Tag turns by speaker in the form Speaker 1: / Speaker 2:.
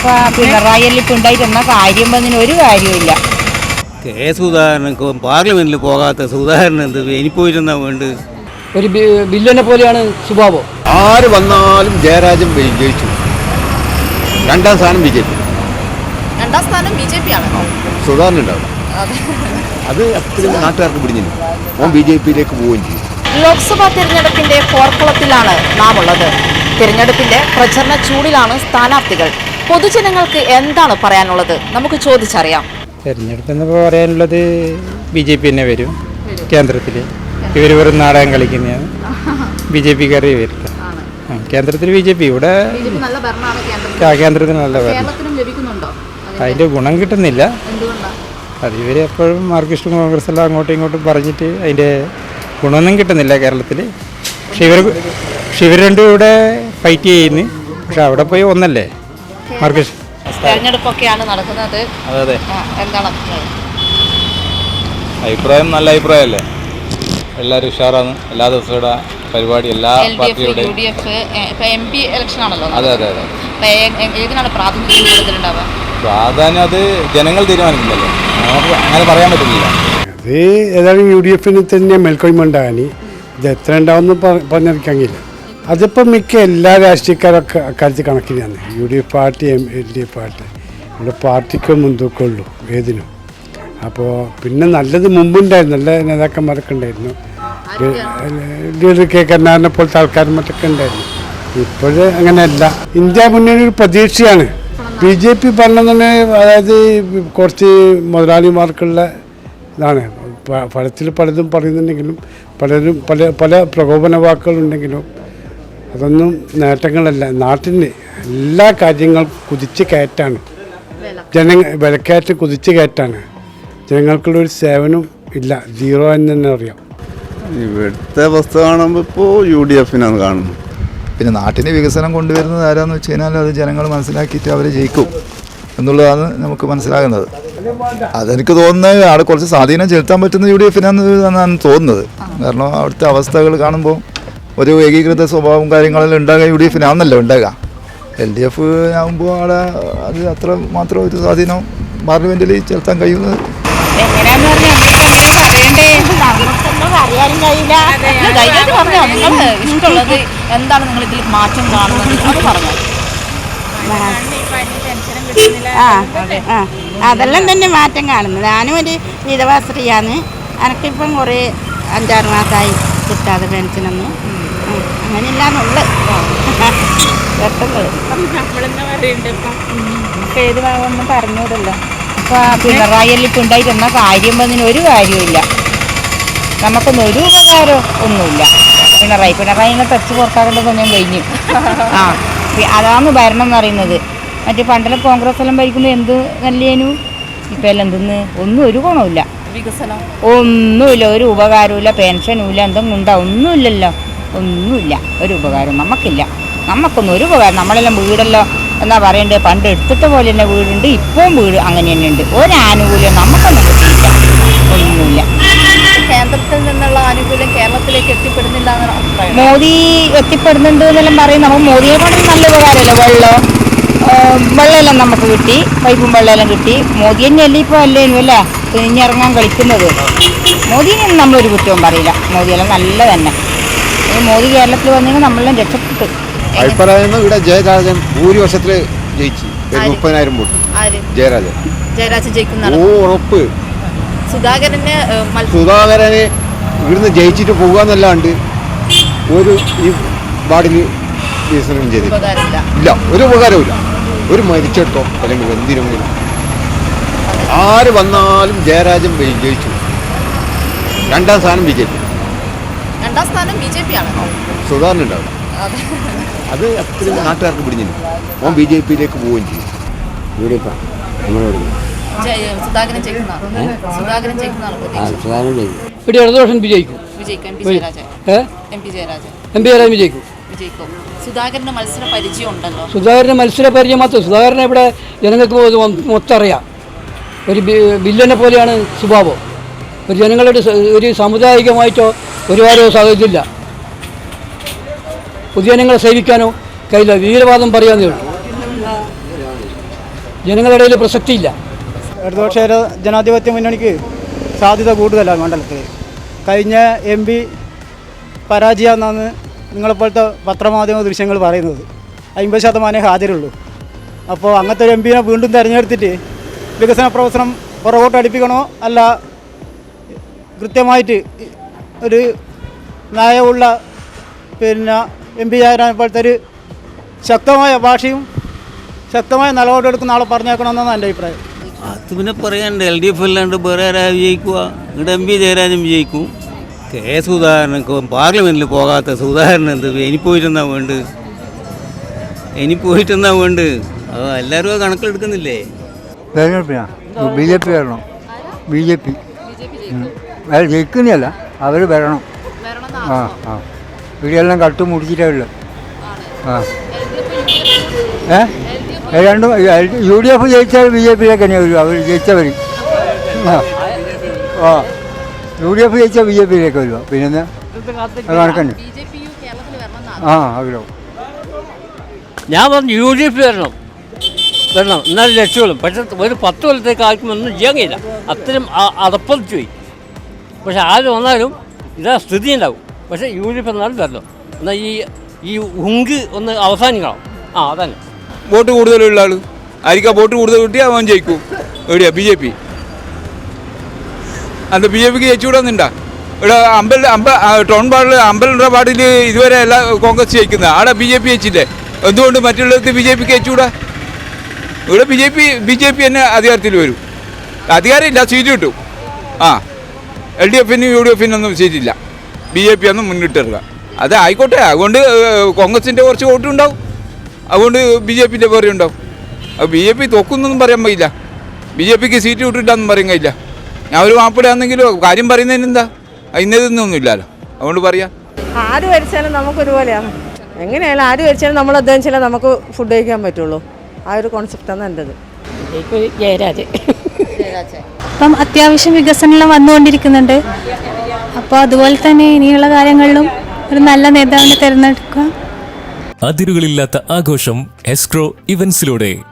Speaker 1: ഇപ്പൊ പിണറായി ഉണ്ടായിരുന്ന കാര്യം വന്നതിന് ഒരു കാര്യമില്ല
Speaker 2: കെ സുധാകരൻ പാർലമെന്റിൽ പോകാത്ത സുധാകരൻ എന്ത് ഇനിപ്പോയിരുന്നാ വേണ്ട
Speaker 3: ഒരു ബില്ലിനെ പോലെയാണ് സ്വഭാവം.
Speaker 4: ആര് വന്നാലും ജയരാജൻ ജയിച്ചു. രണ്ടാം സ്ഥാനം ബി ജെ പി.
Speaker 5: രണ്ടാം സ്ഥാനം ബി ജെ പി ആണ്.
Speaker 4: സുധാകരൻ ഉണ്ടാവും. അത്. അത്രയും നാട്ടുകാർക്ക് പിടിഞ്ഞില്ല. ഓൻ ബി ജെ പിയിലേക്ക് പോവുകയും ചെയ്യും.
Speaker 5: ലോക്സഭാ തിരഞ്ഞെടുപ്പിന്റെ പോർക്കുളത്തിലാണ് നാം ഉള്ളത് തിരഞ്ഞെടുപ്പിന്റെ പ്രചരണ ചൂടിലാണ് സ്ഥാനാർത്ഥികൾ. പൊതുജനങ്ങൾക്ക് എന്താണ് പറയാനുള്ളത്? നമുക്ക് ചോദിച്ചറിയാം.
Speaker 6: തെരഞ്ഞെടുപ്പ് എന്ന് പറയാനുള്ളത് ബി ജെ പി തന്നെ വരും കേന്ദ്രത്തിൽ ഇവർ വെറും നാടകം കളിക്കുന്നതാണ്. ബി ജെ പി വരില്ല ആ, കേന്ദ്രത്തിൽ ബി ജെ പി. ഇവിടെ കേന്ദ്രത്തിന് നല്ല അതിന്റെ ഗുണം കിട്ടുന്നില്ല. അത് ഇവർ എപ്പോഴും മാർക്സിസ്റ്റ് കോൺഗ്രസ് എല്ലാം അങ്ങോട്ടും ഇങ്ങോട്ടും പറഞ്ഞിട്ട് അതിന്റെ ഗുണമൊന്നും കിട്ടുന്നില്ല കേരളത്തിൽ പക്ഷെ ഇവർ പക്ഷെ ഇവർ രണ്ടും ഇവിടെ ഫൈറ്റ് ചെയ്യുന്നു. പക്ഷെ അവിടെ പോയി ഒന്നല്ലേ? മാർക്സിസ്റ്റ്
Speaker 5: തെരഞ്ഞെടുപ്പൊക്കെയാണ് നടക്കുന്നത്. എന്താണ് അഭിപ്രായം?
Speaker 7: നല്ല അഭിപ്രായമല്ലേ? എല്ലാവരും ഉഷാറാണ്. എല്ലാ ദിവസവും ഇവിടെ പരിപാടി എല്ലാ
Speaker 5: എൽ ഡി എഫ്
Speaker 7: പാർട്ടിയുടെ
Speaker 5: U D F M P election ആണല്ലോ
Speaker 7: അതെ അതെ
Speaker 5: ഏതിനാണ് കൂടുതലുണ്ടാവുക?
Speaker 7: പ്രാധാന്യം അത് ജനങ്ങൾ തീരുമാനിക്കുന്നല്ലോ നമുക്ക് അങ്ങനെ പറയാൻ പറ്റുന്നില്ല.
Speaker 8: അത് ഏതായാലും യു ഡി എഫിന് തന്നെ മേൽക്കൊയ്മ ഉണ്ടാകാൻ ഇത് എത്ര ഉണ്ടാവുമെന്ന് പറഞ്ഞിരിക്കാങ്ങില്ല അതിപ്പോൾ മിക്ക എല്ലാ രാഷ്ട്രീയക്കാരൊക്കെ അക്കാര്യത്തിൽ കണക്കിനാണ്. U D F party M L D F party. ഇവിടെ പാർട്ടിക്ക് മുൻതൂക്കമുള്ളൂ ഏതിനും. അപ്പോൾ പിന്നെ നല്ലത് മുമ്പുണ്ടായിരുന്നു നല്ല നേതാക്കന്മാരൊക്കെ ഉണ്ടായിരുന്നു. Leader K. കരുണാകരനെ പോലത്തെ ആൾക്കാരും മറ്റൊക്കെ ഉണ്ടായിരുന്നു. ഇപ്പോഴും അങ്ങനെയല്ല. ഇന്ത്യ മുന്നണി ഒരു പ്രതീക്ഷയാണ്. ബി ജെ പി ഭരണം അതായത് കുറച്ച് മുതലാളിമാർക്കുള്ള ഇതാണ്. പഴത്തിൽ പലതും പറയുന്നുണ്ടെങ്കിലും പലരും പല പല പ്രകോപന വാക്കുകളുണ്ടെങ്കിലും അതൊന്നും നേട്ടങ്ങളല്ല. നാട്ടിന് എല്ലാ കാര്യങ്ങളും കുതിച്ച് കയറ്റാണ്. ജന വിലക്കയറ്റം കുതിച്ച് കയറ്റാണ്. ജനങ്ങൾക്കുള്ള ഒരു സേവനം ഇല്ല. സീറോ എന്ന് തന്നെ അറിയാം
Speaker 4: ഇവിടുത്തെ അവസ്ഥ കാണുമ്പോൾ ഇപ്പോൾ യു ഡി എഫിനാണ് കാണുന്നത്
Speaker 9: പിന്നെ നാട്ടിന് വികസനം കൊണ്ടുവരുന്നത് ആരാന്ന് വെച്ച് കഴിഞ്ഞാൽ അത് ജനങ്ങൾ മനസ്സിലാക്കിയിട്ട് അവർ ജയിക്കും എന്നുള്ളതാണ് നമുക്ക് മനസ്സിലാകുന്നത്. അതെനിക്ക് തോന്നുന്നത് അവിടെ കുറച്ച് സ്വാധീനം ചെലുത്താൻ പറ്റുന്ന യു ഡി എഫിനാന്ന് തോന്നുന്നത്. കാരണം അവിടുത്തെ അവസ്ഥകൾ കാണുമ്പോൾ ഒരു ഏകീകൃത സ്വഭാവം കാര്യങ്ങളെല്ലാം ഉണ്ടാകുക യു ഡി എഫിനാണല്ലോ ഉണ്ടാകുക എൽ ഡി എഫ് ആകുമ്പോൾ അവിടെ അത് അത്ര മാത്രം ഒരു സ്വാധീനം പാർലമെന്റിൽ ചെലുത്താൻ കഴിയുന്നത്
Speaker 1: എങ്ങനെയാന്ന് പറഞ്ഞാൽ പറയണ്ടേ നമുക്കൊന്നും അറിയാനും കഴിയില്ല.
Speaker 5: ധൈര്യമായിട്ട് പറഞ്ഞോ. നിങ്ങൾ ഇഷ്ടമുള്ളത് എന്താണ് നിങ്ങൾ ഇതിൽ മാറ്റം കാണുന്നത് അത് പറഞ്ഞോ.
Speaker 1: ആ ആ. അതെല്ലാം തന്നെ മാറ്റം കാണുന്നത്. ഞാനും ഒരു വിധവാ സ്ത്രീയാണ്. എനിക്കിപ്പം കുറേ അഞ്ചാറ് മാസമായി കിട്ടാതെ പെൻഷനൊന്നും അങ്ങനെയില്ലാന്നുള്ളത്. പെട്ടെന്ന്. ഏത് ഭാഗമൊന്നും പറഞ്ഞൂടല്ലോ. ഇപ്പൊ പിണറായി ഇപ്പൊ ഉണ്ടായിരുന്ന കാര്യം വന്നതിന് ഒരു കാര്യമില്ല നമുക്കൊന്നും ഒരു ഉപകാരം ഒന്നുമില്ല. പിണറായി പിണറായിനെ ടച്ച് പുറത്താക്കേണ്ട സമയം കഴിഞ്ഞു. ആ അതാന്ന് അതാണ് ഭരണം എന്ന് പറയുന്നത്. മറ്റേ പണ്ടലെ കോൺഗ്രസ് എല്ലാം ഭരിക്കുമ്പോൾ എന്ത് നല്ലേനു ഇപ്പം എല്ലാം എന്തെന്ന്? ഒന്നും ഒരു ഗുണമില്ല
Speaker 5: വികസനം.
Speaker 1: ഒന്നുമില്ല ഒരു ഉപകാരമില്ല പെൻഷനും ഇല്ല എന്തെങ്കിലും ഉണ്ടാവും. ഒന്നുമില്ലല്ലോ. ഒന്നുമില്ല. ഒരു ഉപകാരം നമുക്കില്ല. നമുക്കൊന്നും ഒരു ഉപകാരം നമ്മളെല്ലാം വീടെല്ലാം എന്നാ പറയണ്ടേ? പണ്ട് എടുത്തിട്ട പോലെ തന്നെ വീടുണ്ട് ഇപ്പോഴും വീട് അങ്ങനെ തന്നെ ഉണ്ട്. ഒരു ആനുകൂല്യം നമുക്കൊന്നും കിട്ടിയില്ല. ഒന്നുമില്ല.
Speaker 5: കേന്ദ്രത്തിൽ നിന്നുള്ള ആനുകൂല്യം കേരളത്തിലേക്ക് എത്തിപ്പെടുന്നില്ല
Speaker 1: മോദി എത്തിപ്പെടുന്നുണ്ട് എന്നെല്ലാം പറയും നമുക്ക് മോദിയെ കൊണ്ട് നല്ല ഉപകാരമല്ലേ? വെള്ളം. വെള്ളമെല്ലാം നമുക്ക് കിട്ടി. പൈപ്പും വെള്ളമെല്ലാം കിട്ടി. മോദി തന്നെയല്ലേ ഇപ്പോൾ അല്ലേനു അല്ലേ? ഇറങ്ങാൻ കളിക്കുന്നത്. മോദിനെ നമ്മളൊരു കുറ്റവും പറയില്ല. മോദിയെല്ലാം നല്ല തന്നെ മോദി കേരളത്തിൽ വന്നെങ്കിൽ നമ്മളെല്ലാം രക്ഷപ്പെട്ടു.
Speaker 4: അഭിപ്രായം ഇവിടെ ജയരാജൻ ഭൂരിപക്ഷത്തിൽ ജയിച്ചു. മുപ്പതിനായിരം വോട്ട്. ജയരാജൻ.
Speaker 5: ജയരാജൻ
Speaker 4: ഓ
Speaker 5: ജയിക്കുന്നതാണ്
Speaker 4: ഉറപ്പ്.
Speaker 5: സുധാകരന്
Speaker 4: സുധാകരനെ ഇവിടുന്ന് ജയിച്ചിട്ട് പോകാന്നല്ലാണ്ട് ഒരു ഈ വാർഡിൽ വികസനം ചെയ്തില്ല ഇല്ല ഒരു ഉപകാരമില്ല ഒരു മരിച്ചെടുത്തോ അല്ലെങ്കിൽ എന്തിനും ആര് വന്നാലും ജയരാജൻ ജയിച്ചു. രണ്ടാം സ്ഥാനം ബി ജെ പി.
Speaker 5: രണ്ടാം സ്ഥാനം ബി ജെ പി ആണ്.
Speaker 4: സുധാകരൻ ഉണ്ടാവും അത് അത്രയും നാട്ടുകാർക്ക് പിടിഞ്ഞില്ല. ഓൻ ബി ജെ പിയിലേക്ക് പോവുകയും ചെയ്യും യു ഡി എഫ്
Speaker 5: ജയ- സുധാകരൻ ജയിക്കുന്നതാണ് സുധാകരൻ ജയിക്കുന്നതാണ് പ്രതീക്ഷ
Speaker 3: ഇവിടെ ഇടതുപക്ഷം വിജയിക്കും
Speaker 5: വിജയിക്കും. M P Jayarajan. M P Jayarajan.
Speaker 3: M P ആരായും വിജയിക്കും.
Speaker 5: വിജയിക്കും. സുധാകരന് മത്സര പരിചയം ഉണ്ടല്ലോ.
Speaker 3: സുധാകരന് മത്സര പരിചയം മാത്രം. സുധാകരനെ ഇവിടെ ജനങ്ങൾക്ക് മൊത്തം അറിയാം. ഒരു വില്ലനെ ബില്ലിനെ പോലെയാണ് സ്വഭാവം. ഒരു ജനങ്ങളുടെ ഒരു സാമുദായികമായിട്ടോ ഒരുപാട് സാധിച്ചില്ല. പൊതുജനങ്ങളെ സേവിക്കാനോ കഴിയില്ല. വീരവാദം പറയാന്നേ ഉള്ളൂ.
Speaker 10: ജനങ്ങളുടെ ഇടയിൽ പ്രസക്തിയില്ല.
Speaker 11: ഇടതുപക്ഷ ജനാധിപത്യ മുന്നണിക്ക് സാധ്യത കൂടുതലാണ് മണ്ഡലത്തിൽ കഴിഞ്ഞ എം പി പരാജയമെന്നാണ് നിങ്ങളെപ്പോലത്തെ പത്രമാധ്യമ ദൃശ്യങ്ങൾ പറയുന്നത്. അമ്പത് ശതമാനമേ ഹാജരുള്ളൂ. അപ്പോൾ അങ്ങനത്തെ ഒരു എം പിനെ വീണ്ടും തിരഞ്ഞെടുത്തിട്ട് വികസന പ്രവർത്തനം പുറകോട്ട് അടുപ്പിക്കണോ അല്ല കൃത്യമായിട്ട് ഒരു നയമുള്ള പിന്നെ എം പി ആരാൻ പോലത്തെ ഒരു ശക്തമായ ഭാഷയും ശക്തമായ നിലപാടെടുക്കുന്ന ആളെ പറഞ്ഞേക്കണമെന്നാണ് എന്റെ അഭിപ്രായം.
Speaker 2: അത് പിന്നെ പറയാണ്ട് എൽ ഡി എഫ് അല്ലാണ്ട് വേറെ ആരാ വിജയിക്കുക? ഇവിടെ എം പി ജയരാജൻ വിജയിക്കും. കെ സുധാകരൻ പാർലമെന്റിൽ പോകാത്ത സുധാകരൻ എന്ത് ഇനി പോയിരുന്നാ വേണ്ട ഇനി പോയിട്ടെന്നാ വേണ്ട അത് എല്ലാവരും കണക്കിലെടുക്കുന്നില്ലേ?
Speaker 12: തെരഞ്ഞെടുപ്പിനാ ബി ജെ പി വരണം ബി ജെ പി. ജയിക്കുന്നല്ല ജയിക്കുന്നതല്ല അവർ വരണം. ആ ആ. ഇവിടെയെല്ലാം കട്ട് മുടിച്ചിട്ടേ ഉള്ളു. ആ. ഏ? രണ്ടും യു ഡി എഫ് ജയിച്ചാൽ ബി ജെ പിയിലേക്ക് തന്നെ വരും. അവർ ജയിച്ചവർ ആ. ആ. യു ഡി എഫ് ജയിച്ചാൽ ബി ജെ പിയിലേക്ക് വരുക പിന്നെ അത് കണക്കന്നെ ആ അവരോ
Speaker 10: ഞാൻ പറഞ്ഞു യു ഡി എഫ് വരണം. വരണം. എന്നാലും ലക്ഷ്യമുള്ളൂ. പക്ഷെ ഒരു പത്ത് കൊല്ലത്തേക്ക് ആർക്കും ഒന്നും ചെയ്യാൻ കഴിയില്ല. അത്രയും അതപ്പതിച്ചു പോയി. പക്ഷെ ആര് വന്നാലും ഇതാ സ്ഥിതി ഉണ്ടാവും പക്ഷേ യൂണിഫ് എന്നാലും തരണം എന്നാൽ ഈ ഈ ഉങ്ക് ഒന്ന് അവസാനിക്കണം. ആ അതന്നെ.
Speaker 7: വോട്ട് കൂടുതലുള്ള ആൾ ആയിരിക്കാം വോട്ട് കൂടുതൽ കിട്ടിയാൽ അവൻ ജയിക്കും. എവിടെയാ? B J P. അത് ബി ജെ പിക്ക് ജയിച്ചുകൂടാന്നുണ്ടാ ഇവിടെ അമ്പൽ അമ്പ ടൗൺ വാർഡിൽ അമ്പലണ്ട വാർഡിൽ ഇതുവരെ എല്ലാ കോൺഗ്രസ് ജയിക്കുന്നത് ആടെ ബി ജെ പി ജയിച്ചില്ലേ? എന്തുകൊണ്ട് മറ്റുള്ളവർക്ക് ബി ജെ പിക്ക് ജയിച്ചുകൂടാ ഇവിടെ B J P B J P തന്നെ അധികാരത്തിൽ വരും. അധികാരമില്ല സീറ്റ് കിട്ടും. ആ. എൽ ഡി എഫിനും യു ഡി എഫിനും ഒന്നും സീറ്റില്ല ബി ജെ പി ഒന്നും മുന്നിട്ടിറുക അത് ആയിക്കോട്ടെ. അതുകൊണ്ട് കോൺഗ്രസിന്റെ കുറച്ച് വോട്ടുണ്ടാവും അതുകൊണ്ട് ബി ജെ പിന്റെ പേരെ ഉണ്ടാവും. അത് ബി ജെ പി തോക്കുന്നൊന്നും പറയാൻ പറ്റില്ല ബി ജെ പിക്ക് സീറ്റ് വിട്ടിട്ടാന്നും പറയാൻ കഴിയില്ല ഞാൻ ഒരു മാപ്പിടാന്നെങ്കിലും കാര്യം പറയുന്നതിന് എന്താ? ഇന്നതൊന്നും ഇല്ലല്ലോ അതുകൊണ്ട് പറയാം.
Speaker 13: ആര് ഭരിച്ചാലും നമുക്ക് ഒരുപോലെയാണ് എങ്ങനെയായാലും ആര് ഭരിച്ചാലും നമ്മൾ അധ്വാനിച്ചാലേ നമുക്ക് ഫുഡ് കഴിക്കാൻ പറ്റുള്ളൂ. ആ ഒരു കോൺസെപ്റ്റാണ് എന്റെത്. ജയരാജ്.
Speaker 14: അപ്പം അത്യാവശ്യം വികസനം വന്നുകൊണ്ടിരിക്കുന്നുണ്ട്. അപ്പോൾ അതുപോലെ തന്നെ ഇനിയുള്ള കാര്യങ്ങളിലും ഒരു നല്ല നേതാവിനെ തിരഞ്ഞെടുക്കുക.
Speaker 15: അതിരുകളില്ലാത്ത ആഘോഷം എസ്ക്രോ ഇവന്റ്സിലൂടെ.